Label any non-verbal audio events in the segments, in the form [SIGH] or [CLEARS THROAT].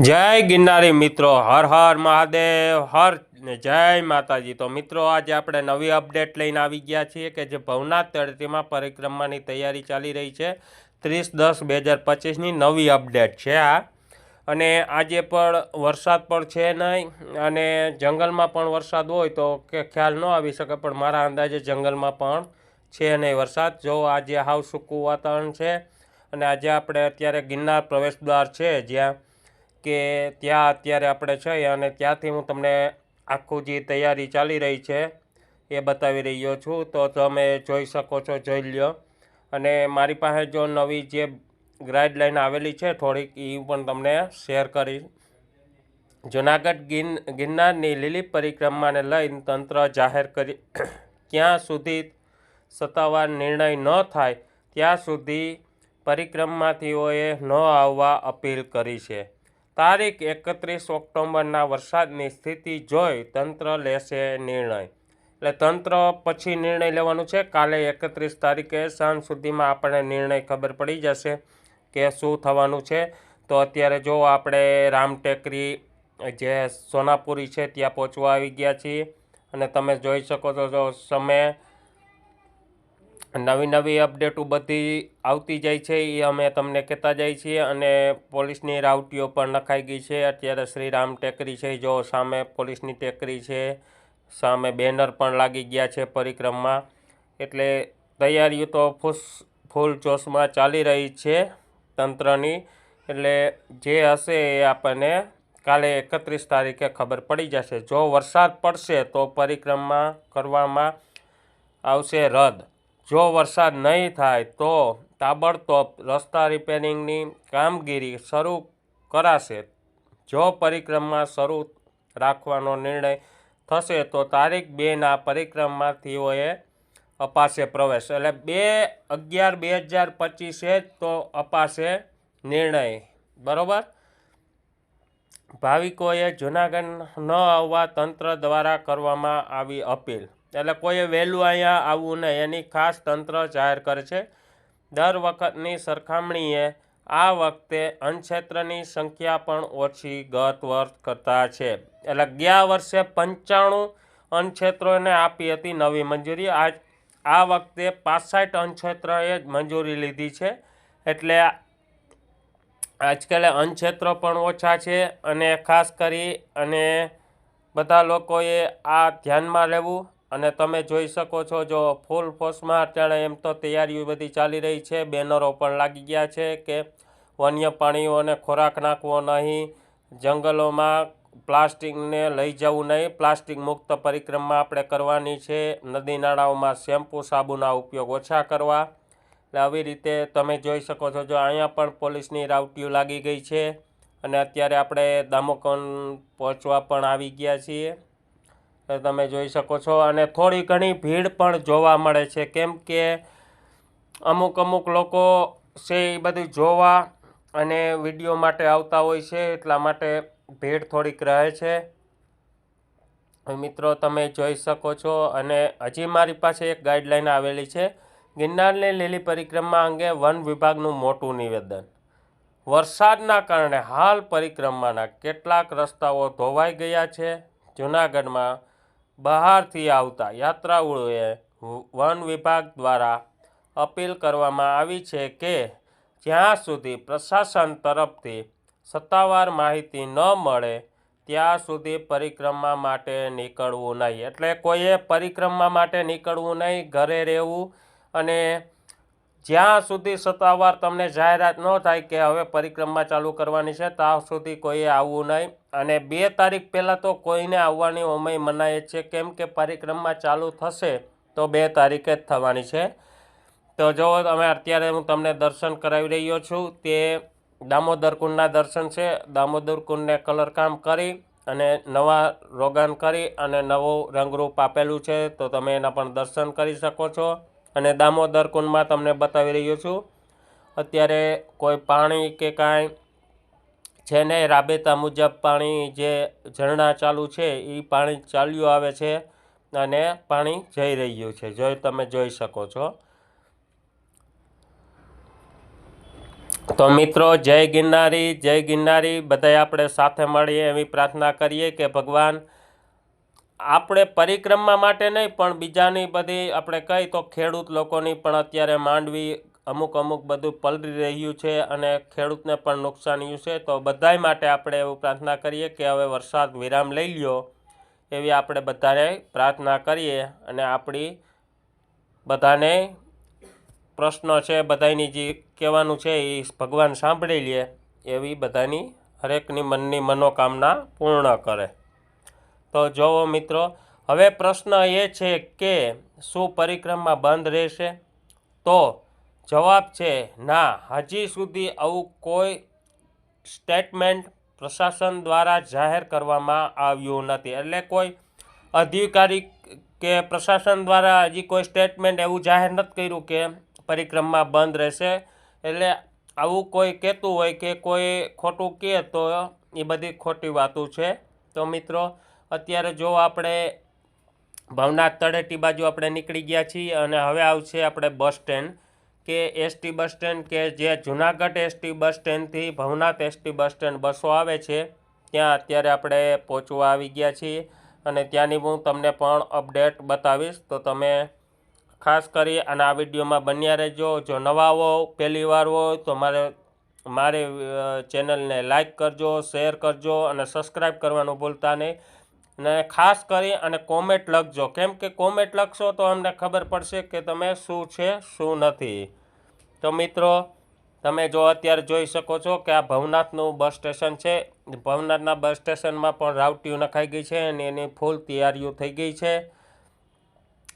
જય ગિરનારી મિત્રો, હર હર મહાદેવ, હર જય માતાજી. તો મિત્રો, આજે આપણે નવી અપડેટ લઈને આવી ગયા છીએ કે જે ભવનાથ તળેટીમાં પરિક્રમાની તૈયારી ચાલી રહી છે. ત્રીસ દસ બે હજાર પચીસની નવી અપડેટ છે આ. અને આજે પણ વરસાદ પણ છે નહીં, અને જંગલમાં પણ વરસાદ હોય તો કે ખ્યાલ ન આવી શકે, પણ મારા અંદાજે જંગલમાં પણ છે નહીં વરસાદ. જો આજે હાવ સૂકું વાતાવરણ છે, અને આજે આપણે અત્યારે ગિરનાર પ્રવેશ દ્વાર છે જ્યાં કે ત્યાં અત્યારે આપણે છે અને ત્યાંથી હું તમને આખું જે તૈયારી ચાલી રહી છે એ બતાવી રહ્યો છું. તો તમે જોઈ શકો છો, જોઈ લ્યો. અને મારી પાસે જો નવી જે ગાઈડલાઈન આવેલી છે, થોડીક એ પણ તમને શેર કરી. જુનાગઢ ગિન, ગિરનારની લીલી પરિક્રમાને લઈને તંત્ર જાહેર કરી, ક્યાં સુધી સત્તાવાર નિર્ણય ન થાય, ત્યાં સુધી પરિક્રમાથીઓએ ન આવવા અપીલ કરી છે. તારીખ એકત્રીસ ઓક્ટોબરના વરસાદની સ્થિતિ જોઈ તંત્ર લેશે નિર્ણય. એટલે તંત્ર પછી નિર્ણય લેવાનું છે. કાલે એકત્રીસ તારીખે સાંજ સુધીમાં આપણને નિર્ણય ખબર પડી જશે કે શું થવાનું છે. તો અત્યારે જો આપણે રામટેકરી, જે સોનાપુરી છે, ત્યાં પહોંચવા આવી ગયા છીએ. અને તમે જોઈ શકો છો, જો સમય નવી નવી અપડેટો બધી આવતી જાય છે, એ અમે તમને કહેતા જાય છીએ અને પોલીસની રાવટીઓ પણ નખાઈ ગઈ છે. અત્યારે શ્રીરામ ટેકરી છે, જો સામે પોલીસની ટેકરી છે, સામે બેનર પણ લાગી ગયા છે પરિક્રમમાં. એટલે તૈયારીઓ તો ફૂસ, ફૂલ જોશમાં ચાલી રહી છે તંત્રની. એટલે જે હશે એ આપણને કાલે એકત્રીસ તારીખે ખબર પડી જશે. જો વરસાદ પડશે તો પરિક્રમા કરવામાં આવશે રદ. જો વરસાદ નહીં થાય તો તાબડતોબ રસ્તા રિપેરિંગની કામગીરી શરૂ કરાશે. જો પરિક્રમા શરૂ રાખવાનો નિર્ણય થશે તો તારીખ બેના પરિક્રમાથીઓએ અપાશે પ્રવેશ. એટલે બે અગિયાર બે હજાર પચીસે જ તો અપાશે નિર્ણય. બરાબર? ભાવિકોએ જૂનાગઢ ન આવવા તંત્ર દ્વારા કરવામાં આવી અપીલ. એટલે કોઈએ વહેલું અહીંયા આવવું નહીં. એની ખાસ તંત્ર જાહેર કરે છે. દર વખતની સરખામણીએ આ વખતે અન્નક્ષેત્રની સંખ્યા પણ ઓછી ગત વર્ષ કરતાં છે. એટલે ગયા વર્ષે પંચાણું અન્નક્ષેત્રોને આપી હતી નવી મંજૂરી. આ આ વખતે પાસઠ અન્નક્ષેત્રએ જ મંજૂરી લીધી છે. એટલે આજકાલે અન્નક્ષેત્રો પણ ઓછા છે અને ખાસ કરી અને બધા લોકોએ આ ધ્યાનમાં લેવું અને તમે જોઈ શકો છો, જો ફૂલ ફોર્સમાં અત્યારે એમ તો તૈયારીઓ બધી ચાલી રહી છે. બેનરો પણ લાગી ગયા છે કે વન્ય પ્રાણીઓને ખોરાક નાખવો નહીં, જંગલોમાં પ્લાસ્ટિકને લઈ જવું નહીં. પ્લાસ્ટિક મુક્ત પરિક્રમા આપણે કરવાની છે. નદી નાળાઓમાં શેમ્પૂ, સાબુના ઉપયોગ ઓછા કરવા. એટલે આવી રીતે તમે જોઈ શકો છો, જો અહીંયા પણ પોલીસની રાવટીઓ લાગી ગઈ છે અને અત્યારે આપણે દામોકન પહોંચવા પણ આવી ગયા છીએ. તમે જોઈ શકો છો અને થોડી ઘણી ભીડ પણ જોવા મળે છે. કેમ કે અમુક અમુક લોકો છે એ બધું જોવા અને વીડિયો માટે આવતા હોય છે, એટલા માટે ભીડ થોડીક રહે છે. મિત્રો, તમે જોઈ શકો છો અને હજી મારી પાસે એક ગાઈડલાઈન આવેલી છે. ગિરનારની લીલી પરિક્રમા અંગે વન વિભાગનું મોટું નિવેદન. વરસાદના કારણે હાલ પરિક્રમાના કેટલાક રસ્તાઓ ધોવાઈ ગયા છે. જૂનાગઢમાં બહારથી આવતા યાત્રાળુઓએ વન વિભાગ દ્વારા અપીલ કરવામાં આવી છે કે જ્યાં સુધી પ્રશાસન તરફથી સત્તાવાર માહિતી ન મળે, ત્યાં સુધી પરિક્રમા માટે નીકળવું નહીં. એટલે કોઈએ પરિક્રમા માટે નીકળવું નહીં, ઘરે રહેવું અને જ્યાં સુધી સત્તાવાર તમને જાહેરાત ન થાય કે હવે પરિક્રમા ચાલુ કરવાની છે, ત્યાં સુધી કોઈએ આવવું નહીં. અને બે તારીખ પહેલાં તો કોઈને આવવાની અમય મનાય છે, કેમ કે પરિક્રમા ચાલુ થશે તો બે તારીખે જ થવાની છે. તો જો અમે અત્યારે હું તમને દર્શન કરાવી રહ્યો છું, તે દામોદર કુંડના દર્શન છે. દામોદર કુંડને કલરકામ કરી અને નવા રોગાન કરી અને નવું રંગરૂપ આપેલું છે, તો તમે એના પણ દર્શન કરી શકો છો. અને દામોદર કુંડમાં તમને બતાવી રહ્યો છું. અત્યારે કોઈ પાણી કે કાંઈ છે ને, રાબેતા મુજબ પાણી જે ઝરણા ચાલુ છે એ પાણી ચાલ્યું આવે છે અને પાણી જઈ રહ્યું છે. જોઈ તમે જોઈ શકો છો. તો મિત્રો, જય ગિરનારી જય ગિરનારી. બધાય આપણે સાથે મળીએ એવી પ્રાર્થના કરીએ કે ભગવાન આપણે પરિક્રમા માટે નહીં, પણ બીજાની બધી આપણે કહી તો ખેડૂત લોકોની પણ અત્યારે માંડવી અમુક અમુક બધું પલરી રહ્યું છે અને ખેડૂતને પણ નુકસાન્યું છે. તો બધાય માટે આપણે એવું પ્રાર્થના કરીએ કે હવે વરસાદ વિરામ લઈ લ્યો એવી આપણે બધાને પ્રાર્થના કરીએ અને આપણી બધાને પ્રશ્નો છે બધાની જે કહેવાનું છે એ ભગવાન સાંભળી લે એવી બધાની હરેકની મનની મનોકામના પૂર્ણ કરે. તો જોવો મિત્રો, હવે પ્રશ્ન એ છે કે શું પરિક્રમા બંધ રહેશે? તો જવાબ છે, ના, હજી સુધી આવું કોઈ સ્ટેટમેન્ટ પ્રશાસન દ્વારા જાહેર કરવામાં આવ્યું નથી. એટલે કોઈ અધિકારી કે પ્રશાસન દ્વારા હજી કોઈ સ્ટેટમેન્ટ એવું જાહેર નથી કર્યું કે પરિક્રમા બંધ રહેશે. એટલે આવું કોઈ કહેતું હોય કે કોઈ ખોટું કહે તો એ બધી ખોટી વાતો છે. તો મિત્રો અત્યારે જો આપણે ભવનાથ તળેટી બાજુ આપણે નીકળી ગયા છીએ અને હવે આવશે આપણે બસ સ્ટેન્ડ કે એસટી બસ સ્ટેન્ડ કે જે જુનાગઢ એસટી બસ સ્ટેન્ડથી ભવનાથ એસટી બસ સ્ટેન્ડ બસો આવે છે, ત્યાં અત્યારે આપણે પહોંચવા આવી ગયા છીએ અને ત્યાંની હું તમને પણ અપડેટ બતાવીશ. તો તમે ખાસ કરી અને આ વિડીયોમાં બન્યા રહેજો. જો નવા હો, પહેલી વાર હોય તો મારે, મારી ચેનલને લાઈક કરજો, શેર કરજો અને સબસ્ક્રાઈબ કરવાનું ભૂલતા નહીં. અને ખાસ કરી અને કોમેન્ટ લખજો. કેમ કે કોમેન્ટ લખશો તો અમને ખબર પડશે કે તમે શું છે, શું નથી. તો મિત્રો, તમે જો અત્યારે જોઈ શકો છો કે આ ભવનાથનું બસ સ્ટેશન છે. ભવનાથના બસ સ્ટેશનમાં પણ રાવટીઓ નખાઈ ગઈ છે અને એની ફૂલ તૈયારીઓ થઈ ગઈ છે.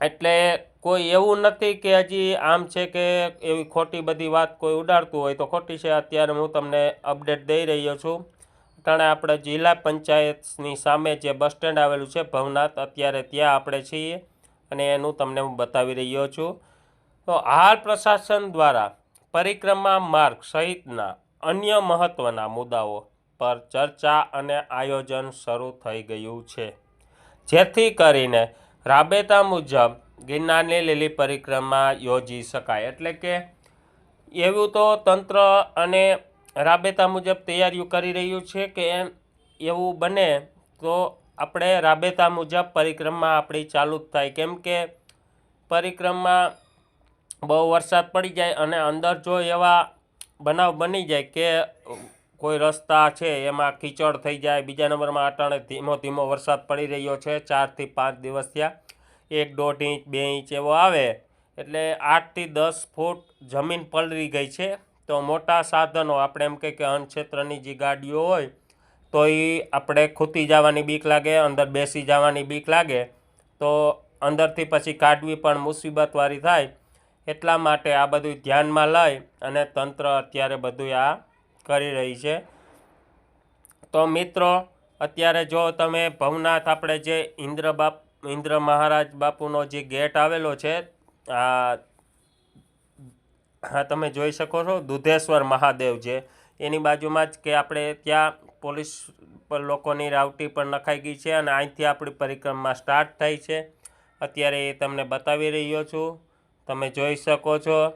એટલે કોઈ એવું નથી કે હજી આમ છે કે એવી ખોટી બધી વાત કોઈ ઉડાડતું હોય તો ખોટી છે. અત્યારે હું તમને અપડેટ દઈ રહ્યો છું. અટાણે આપણે જિલ્લા પંચાયતની સામે જે બસ સ્ટેન્ડ આવેલું છે ભવનાથ, અત્યારે ત્યાં આપણે છીએ અને એનું તમને હું બતાવી રહ્યો છું. તો હાલ પ્રશાસન દ્વારા પરિક્રમા માર્ગ સહિતના અન્ય મહત્ત્વના મુદ્દાઓ પર ચર્ચા અને આયોજન શરૂ થઈ ગયું છે. જેથી કરીને રાબેતા મુજબ ગિરનારની લીલી પરિક્રમા યોજી શકાય. એટલે કે એવું તો તંત્ર અને રાબેતા મુજબ તૈયારીઓ કરી રહ્યું છે કે એવું બને તો આપણે રાબેતા મુજબ પરિક્રમા આપણી ચાલુ જ થાય. કેમ કે પરિક્રમા બહુ વરસાદ પડી જાય અને અંદર જો એવા બનાવ બની જાય કે કોઈ રસ્તા છે એમાં કીચડ થઈ જાય, બીજા નંબરમાં અટાણે ધીમો ધીમો વરસાદ પડી રહ્યો છે, ચારથી પાંચ દિવસ ત્યાં એક દોઢ ઇંચ, બે ઇંચ એવો આવે. એટલે આઠથી દસ ફૂટ જમીન પલળી ગઈ છે. તો મોટા સાધનો, આપણે એમ કહીએ કે અનક્ષેત્રની જે ગાડીઓ હોય, તો એ આપણે ખૂતી જવાની બીક લાગે, અંદર બેસી જવાની બીક લાગે. તો અંદરથી પછી કાઢવી પણ મુસીબતવાળી થાય. એટલા માટે આ બધું ધ્યાનમાં લઈ અને તંત્ર અત્યારે બધું આ કરી રહી છે. તો મિત્રો, અત્યારે જો તમે ભવનાથ આપણે જે ઇન્દ્ર બાપ ઇન્દ્ર મહારાજ બાપુનો જે ગેટ આવેલો છે, આ હા, તમે જોઈ શકો છો, દુધેશ્વર મહાદેવ છે. એની બાજુમાં જ કે આપણે ત્યાં પોલીસ પર લોકોની રાવટી પણ નખાઈ ગઈ છે અને અહીંથી આપણી પરિક્રમા સ્ટાર્ટ થઈ છે. અત્યારે એ તમને બતાવી રહ્યો છું. તમે જોઈ શકો છો.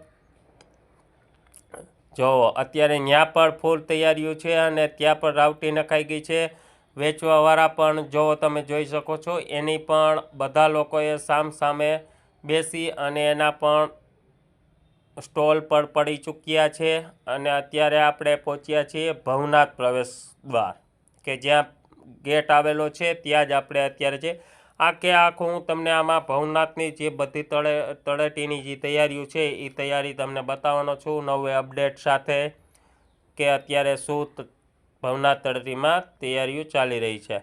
જો અત્યારે ત્યાં પણ ફૂલ તૈયારીઓ છે અને ત્યાં પણ રાવટી નખાઈ ગઈ છે. વેચવાવાળા પણ જો તમે જોઈ શકો છો. એની પણ બધા લોકોએ સામ સામે બેસી અને એના પણ સ્ટોલ પર પડી ચૂક્યા છે અને અત્યારે આપણે પહોંચ્યા છીએ ભવનાથ પ્રવેશ દ્વાર, કે જ્યાં ગેટ આવેલો છે ત્યાં જ આપણે અત્યારે છે. આખે આખું હું તમને આમાં ભવનાથની જે બધી તળે, તળેટીની જે તૈયારીઓ છે એ તૈયારી તમને બતાવવાનો છું. નવે અપડેટ સાથે કે અત્યારે શું ભવનાથ તળેટીમાં તૈયારીઓ ચાલી રહી છે.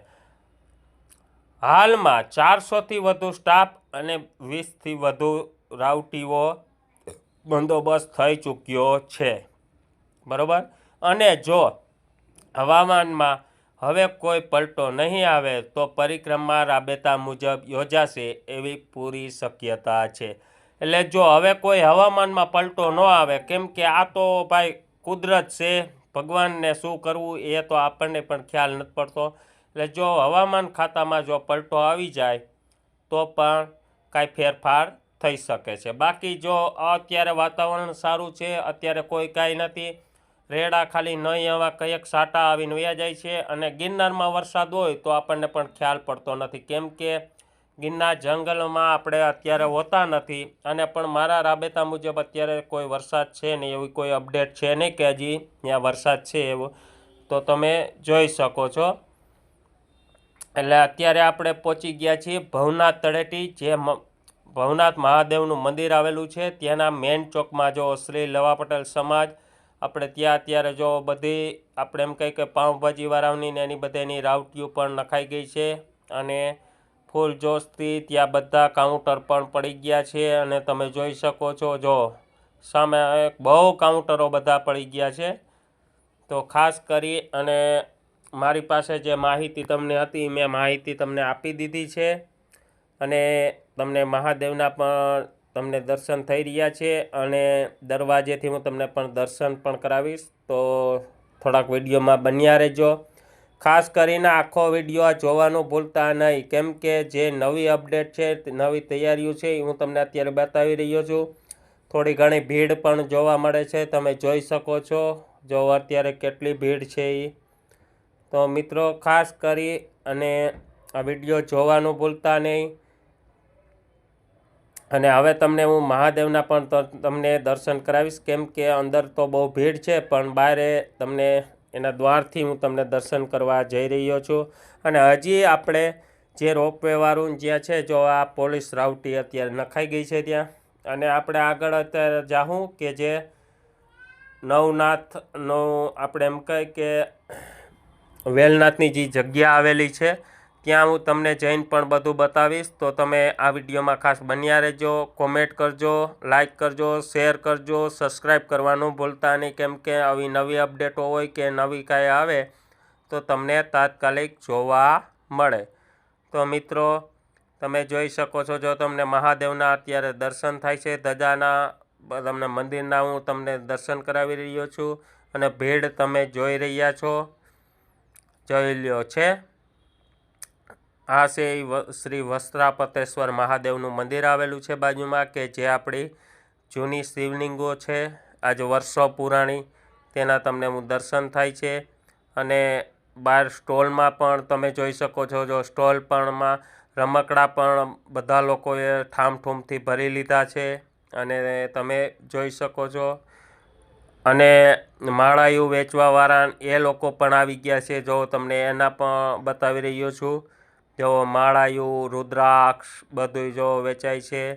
હાલમાં ચારસોથી વધુ સ્ટાફ અને વીસથી વધુ રાવટીઓ બંદોબસ્ત થઈ ચૂક્યો છે. બરાબર? અને જો હવામાનમાં હવે કોઈ પલટો નહીં આવે, તો પરિક્રમા રાબેતા મુજબ યોજાશે એવી પૂરી શક્યતા છે. એટલે જો હવે કોઈ હવામાનમાં પલટો ન આવે, કેમ કે આ તો ભાઈ કુદરત છે, ભગવાનને શું કરવું એ તો આપણને પણ ખ્યાલ નથી પડતો. એટલે જો હવામાન ખાતામાં જો પલટો આવી જાય, તો પણ કાંઈ ફેરફાર થઈ શકે છે. બાકી જો અત્યારે વાતાવરણ સારું છે, અત્યારે કોઈ કાંઈ નથી, રેડા ખાલી નહીં એવા કંઈક સાટા આવીને વયા જાય છે અને ગિરનારમાં વરસાદ હોય તો આપણને પણ ખ્યાલ પડતો નથી. કેમ કે ગિરનાર જંગલમાં આપણે અત્યારે હોતા નથી અને પણ મારા રાબેતા મુજબ અત્યારે કોઈ વરસાદ છે નહીં એવી કોઈ અપડેટ છે નહીં કે હજી ત્યાં વરસાદ છે એવો. તો તમે જોઈ શકો છો. એટલે અત્યારે આપણે પહોંચી ગયા છીએ ભવનાથ તળેટી, જે ભવનાથ મહાદેવનું મંદિર આવેલું છે. ત્યાંના મેઇન ચોકમાં જો શ્રી લવા પટેલ સમાજ, આપણે ત્યાં અત્યારે જો બધી, આપણે એમ કહીએ કે પાઉંભાજીવાળાની ને એની બધાની રાવટીઓ પણ નખાઈ ગઈ છે અને ફૂલ જોશથી ત્યાં બધા કાઉન્ટર પણ પડી ગયા છે અને તમે જોઈ શકો છો જો સામે બહુ કાઉન્ટરો બધા પડી ગયા છે. તો ખાસ કરી અને મારી પાસે જે માહિતી તમને હતી મેં માહિતી તમને આપી દીધી છે. અને તમને મહાદેવના પણ તમને દર્શન થઈ રહ્યા છે અને દરવાજેથી હું તમને પણ દર્શન પણ કરાવીશ. તો થોડાક વિડીયોમાં બન્યા રહેજો. ખાસ કરીને આખો વીડિયો જોવાનું ભૂલતા નહીં. કેમ કે જે નવી અપડેટ છે, નવી તૈયારીઓ છે, એ હું તમને અત્યારે બતાવી રહ્યો છું. થોડી ઘણી ભીડ પણ જોવા મળે છે, તમે જોઈ શકો છો. જો અત્યારે કેટલી ભીડ છે એ તો મિત્રો, ખાસ કરી અને આ વીડિયો જોવાનું ભૂલતા નહીં. અને હવે તમને હું મહાદેવના પણ તમને દર્શન કરાવીશ. કેમ કે અંદર તો બહુ ભીડ છે, પણ બહારે તમને એના દ્વારથી હું તમને દર્શન કરવા જઈ રહ્યો છું. અને હજી આપણે જે રોપવેવાળું જ્યાં છે, જો આ પોલીસ રાવટી અત્યારે નખાઈ ગઈ છે ત્યાં. અને આપણે આગળ અત્યારે જાઉં કે જે નવનાથનો આપણે એમ કહે કે વેલનાથની જે જગ્યા આવેલી છે ત્યાં હું તમને જઈને પણ બધું બતાવીશ. તો તમે આ વિડીયોમાં ખાસ બન્યા રહેજો કોમેન્ટ કરજો લાઈક કરજો શેર કરજો સબસ્ક્રાઈબ કરવાનું ભૂલતા નહીં. કેમ કે આવી નવી અપડેટો હોય કે નવી કાંઈ આવે, તો તમને તાત્કાલિક જોવા મળે. તો મિત્રો, તમે જોઈ શકો છો, જો તમને મહાદેવના અત્યારે દર્શન થાય છે, ધજાના તમને મંદિરના હું તમને દર્શન કરાવી રહ્યો છું. અને ભીડ તમે જોઈ રહ્યા છો. જોઈ લ્યો છે. આ વ- શ્રી વસ્ત્રાપતેશ્વર મહાદેવનું મંદિર આવેલું છે બાજુમાં કે જે આપણી જૂની શિવલિંગો છે આજે વર્ષો પુરાણી, તેના તમને દર્શન થાય છે. અને બહાર સ્ટોલમાં પણ તમે જોઈ શકો છો, જો સ્ટોલ પણમાં રમકડા પણ બધા લોકોએ ઠામઠૂમથી ભરી લીધા છે અને તમે જોઈ શકો છો. અને માળાયું વેચવાવાળા એ લોકો પણ આવી ગયા છે, જો તમને એના પણ બતાવી રહ્યો છું. જો માળાયું, રુદ્રાક્ષ બધું જો વેચાય છે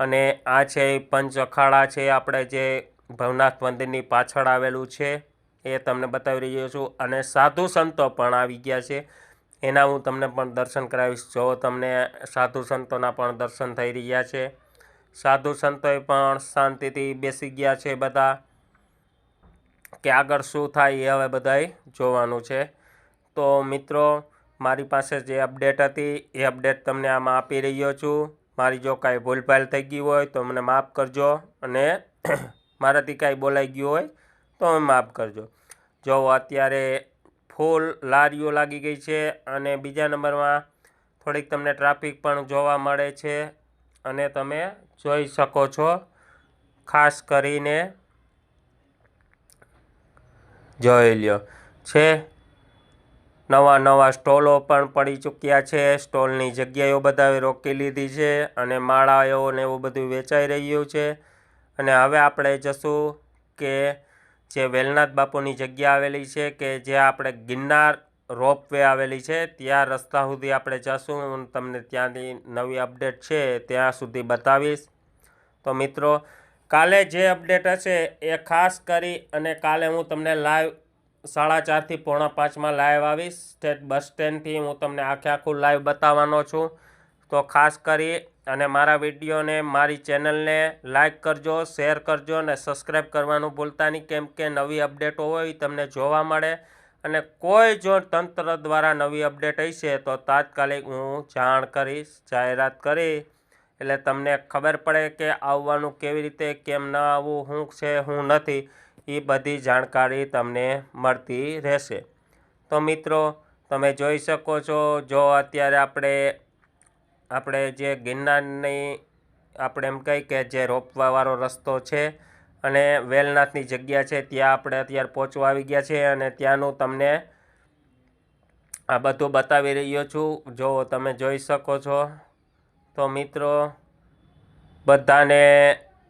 અને આ છે પંચ અખાડા છે, આપણે જે ભવનાથ મંદિરની પાછળ આવેલું છે, એ તમને બતાવી રહ્યો છું. અને સાધુ સંતો પણ આવી ગયા છે. એના હું તમને પણ દર્શન કરાવીશ. જો તમને સાધુ સંતોના પણ દર્શન થઈ રહ્યા છે. સાધુ સંતોએ પણ શાંતિથી બેસી ગયા છે બધા. કે આગળ શું થાય એ હવે બધાય જોવાનું છે. તો મિત્રો મારી પાસે જે અપડેટ હતી, એ અપડેટ તમને આમાં આપી રહ્યો છું. મારી જો કાંઈ ભૂલભાલ થઈ ગઈ હોય તો મને માફ કરજો અને [CLEARS THROAT] મારાથી કાંઈ બોલાઈ ગયું હોય તો મને માફ કરજો. જો અત્યારે ફૂલ લારીઓ લાગી ગઈ છે અને બીજા નંબરમાં થોડીક તમને ટ્રાફિક પણ જોવા મળે છે અને તમે જોઈ શકો છો. ખાસ કરીને જોઈ લ્યો. છે નવા નવા સ્ટોલો પણ પડી ચૂક્યા છે. સ્ટોલની જગ્યાઓ બધાએ રોકી લીધી છે અને માળાઓ ને એવું બધું વેચાઈ રહ્યું છે. અને હવે આપણે જશું કે જે વેલનાથ બાપુની જગ્યા આવેલી છે કે જે આપણે ગિરનાર રોપવે આવેલી છે, ત્યાં રસ્તા સુધી આપણે જશું. હું તમને ત્યાંની નવી અપડેટ છે ત્યાં સુધી બતાવીશ. તો મિત્રો, કાલે જે અપડેટ હશે એ ખાસ કરી અને કાલે હું તમને લાઈવ સાડા ચારથી પોણા પાંચમાં લાઈવ આવીશ. સ્ટેટ બસ સ્ટેન્ડથી હું તમને આખે આખું લાઈવ બતાવવાનો છું. તો ખાસ કરી અને મારા વિડીયોને, મારી ચેનલને લાઈક કરજો શેર કરજો અને સબસ્ક્રાઈબ કરવાનું ભૂલતા નહીં. કેમ કે નવી અપડેટો હોય તમને જોવા મળે. અને કોઈ જો તંત્ર દ્વારા નવી અપડેટ હશે તો તાત્કાલિક હું જાણ કરીશ, જાહેરાત કરી. એટલે તમને ખબર પડે કે આવવાનું કેવી રીતે, કેમ ન આવવું શું છે શું નથી. એ બધી જાણકારી તમને મળતી રહેશે. તો મિત્રો, તમે જોઈ શકો છો, જો અત્યારે આપણે આપણે જે ગિરનારની, આપણે એમ કહી કે જે રોપવાવાળો રસ્તો છે અને વેલનાથની જગ્યા છે, ત્યાં આપણે અત્યારે પહોંચવા આવી ગયા છે અને ત્યાંનું તમને આ બધું બતાવી રહ્યો છું. જો તમે જોઈ શકો છો, તો મિત્રો, બધાને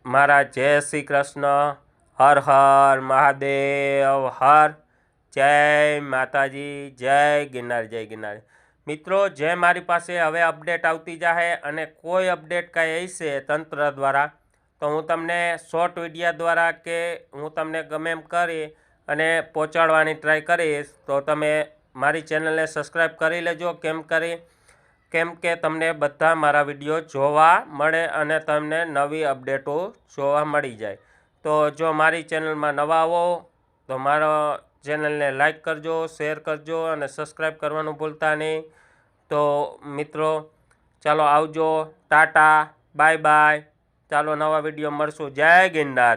મારા જય શ્રી કૃષ્ણ. હર હર મહાદેવ, હર જય માતાજી, જય ગિરનાર જય ગિરનાર. મિત્રો, જે મારી પાસે હવે અપડેટ આવતી જાહે અને કોઈ અપડેટ કાંઈ હશે તંત્ર દ્વારા, તો હું તમને શોર્ટ વિડીયા દ્વારા કે હું તમને ગમે એમ કરી અને પહોંચાડવાની ટ્રાય કરીશ, તો તમે મારી ચેનલને સબસ્ક્રાઈબ કરી લેજો. કેમ કરી? કેમ કે તમને બધા મારા વીડિયો જોવા મળે અને તમને નવી અપડેટો જોવા મળી જાય. તો જો મારી ચેનલમાં નવા આવો, તો મારો ચેનલને લાઇક કરજો, શેર કરજો અને સબસ્ક્રાઈબ કરવાનું ભૂલતા નહીં. તો મિત્રો, ચાલો આવજો. Tata, bye bye. ચાલો નવા વીડિયો મળશું. જય ગિરનાર.